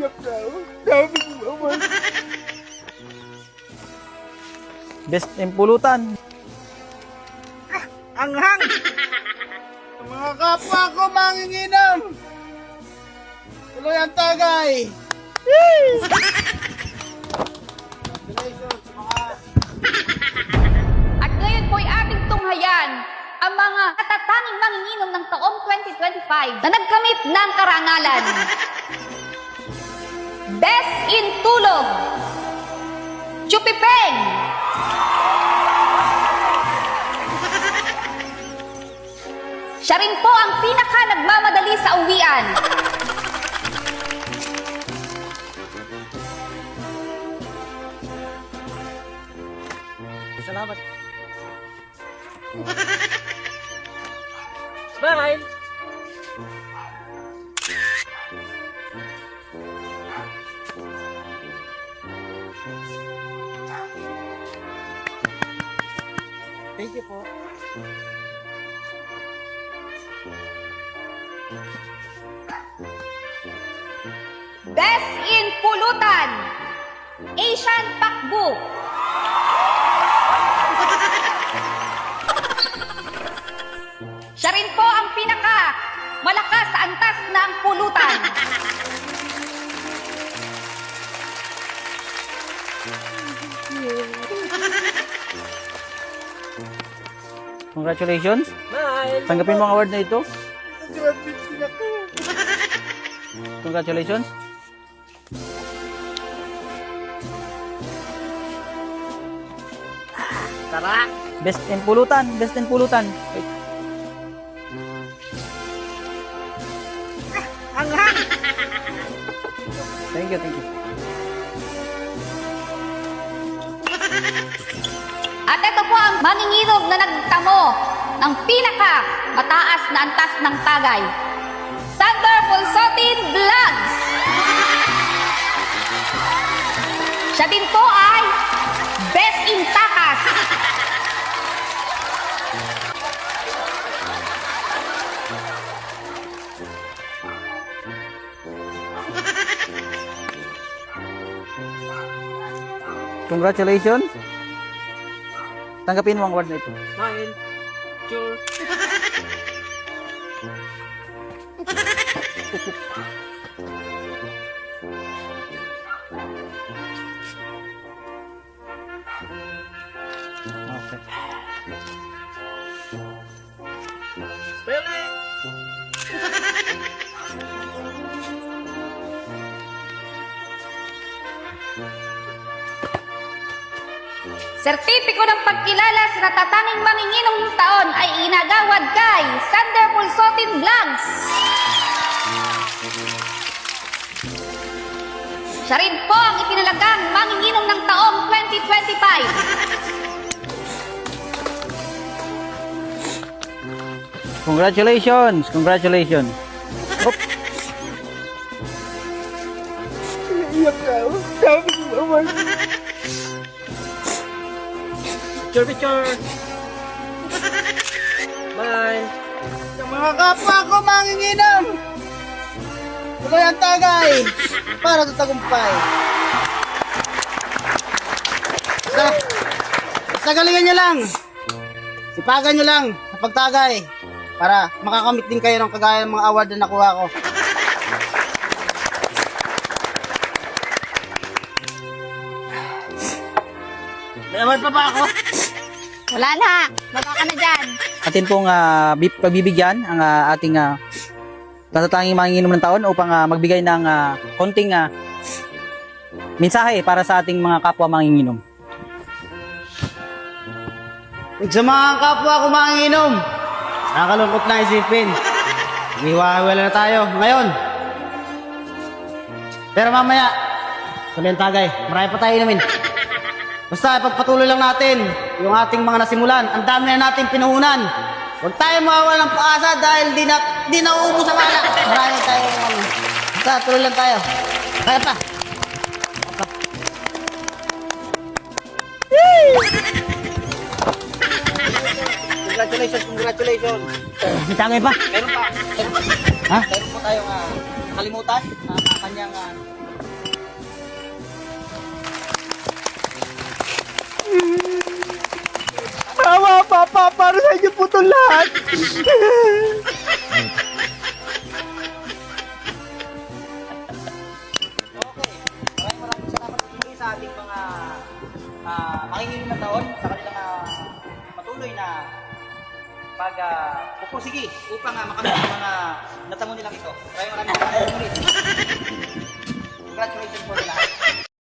Iyak na ako. Sabi ko naman. Best in pulutan. Anghang! Sa mga kapwa ko manginginom! Tuloy ang tagay! Congratulations mga At ngayon po'y ating tunghayan ang mga katatanging manginginom ng taong 2025 na nagkamit ng karangalan. Best in Tulog Chupipeng Siya rin po ang pinaka nagmamadali sa uwian. Salamat. Smile! Thank you po. Best in Pulutan Asian Pakbu Siya rin po ang pinaka malakas sa antas ng pulutan. Congratulations. Tanggapin mo ang award na ito. Congratulations. Tara! Best in pulutan. Best in pulutan. Wait. Thank you, thank you. At ito po ang manginginom na nagtamo ng pinaka mataas na antas ng tagay. Sander Pulsotin Vlogs! Siya din po ay Best in Takas. Congratulations. Tanggapin mo ang award na ito. Smile. Sure. Okay. Sertipiko ng pagkilala sa natatanging manginginom ng taon ay inagawad kay Sander Pulsotin Vlogs. Siya rin po ang itinalagang manginginom ng taong 2025. Congratulations. Congratulations. Iyak na ako. Sabi ko naman. Picture, picture. Bye. Sa mga kapwa ko manginginom! Tuloy ang tagay! Para sa tagumpay. Sa, sa galingan nyo lang. Sipagan nyo lang sa pagtagay para makakamit din kayo ng kagaya ng mga award na nakuha ko. Award pa ba ako? Wala na, baba ka na dyan. Atin pong ah, bib- pagbibigyan ang ah, ating uh, natatanging manginginom ng taon upang ah, magbigay ng ah, konting ah, mensahe para sa ating mga kapwa manginginom. Sa mga kapwa ko manginginom, nakakalungkot na isipin. Iwiwala na tayo ngayon. Pero mamaya, tuloy ang tagay. Marami pa tayo inumin. Basta ipagpatuloy lang natin yung ating mga nasimulan. Ang dami na natin pinuhunan. Huwag tayo mawawala ng pag-asa dahil di na, di na uubos ang alak. Marami tayo. ano. Basta tuloy lang tayo. Kaya pa. Congratulations, congratulations. May tagay pa. Meron pa. Meron pa. Ha? Meron po tayong ah, nakalimutan. Uh, kanyang ah, para sa inyo po itong lahat. Okay. Maraming maraming salamat muli sa ating mga uh, makikinig na taon sa kanilang ah, na pag uh, pupusigi upang uh, makamit ang mga natamo nilang ito. Maraming maraming salamat muli. Congratulations po nila.